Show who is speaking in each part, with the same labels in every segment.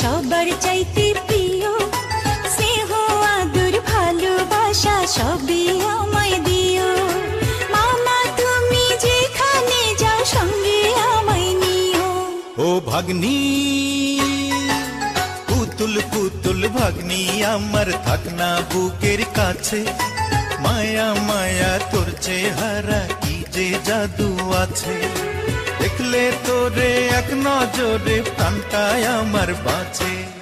Speaker 1: সবার চাইতে প্রিয়, স্নেহ, আদর, ভালোবাসা সবই আমায় দিও। মামা, তুমি যেখানে যাও সঙ্গে আমায় নিও।
Speaker 2: ও ভাগ্নি, পুতুল পুতুল ভাগ্নি, আমার থাকনা বুকের কাছে। মায়া মায়া, তোর চেহারা কি যে জাদু আছে। দেখলে তোরে এক নজরে প্রাণটায় আমার বাঁচে।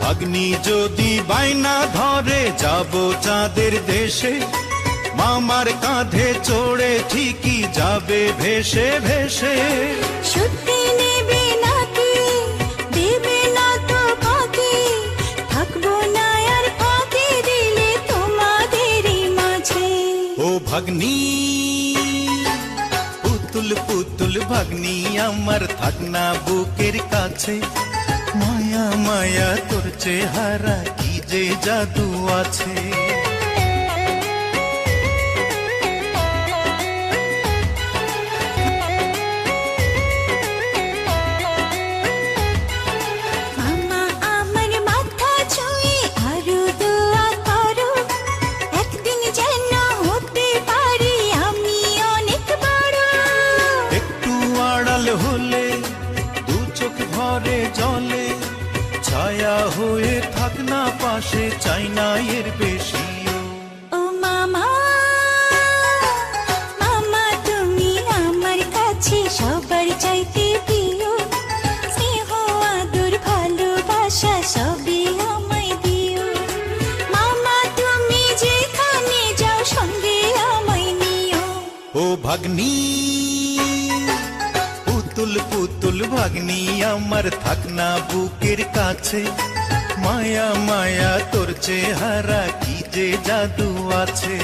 Speaker 2: ভাগ্নি যদি বাইনা ধরে যাব চাঁদের দেশে। মামার কাঁধে চড়ে ঠিকই যাবে ভেসে ভেসে।
Speaker 1: সত্যি নেবে নাকি? দেবে না তো ফাঁকি থাকব না আর ফাঁকি দিলে তোমাদেরই মাঝে।
Speaker 2: ও ভাগ্নি পুতুল পুতুল ভাগ্নি আমার থাকনা বুকের কাছে। মায়া মায়া তোর চেহারা কি যে জাদু আছে? হলে দু চোখ ভরে জলে ছায়া হয়ে থাক না পাশে চাই না এর বেশিও।
Speaker 1: ও মামা মামা তুমি আমার কাছে সবার চাইতে প্রিয়। স্নেহ আদর ভালোবাসা সবই আমায় দিও। মামা তুমি যেখানে যাও সঙ্গে আমায় নিও।
Speaker 2: ও ভাগ্নি পুতুল পুতুল ভাগ্নি আমার থাক না বুকের কাছে। মায়া মায়া তোর চেহারা কি যে জাদু আছে।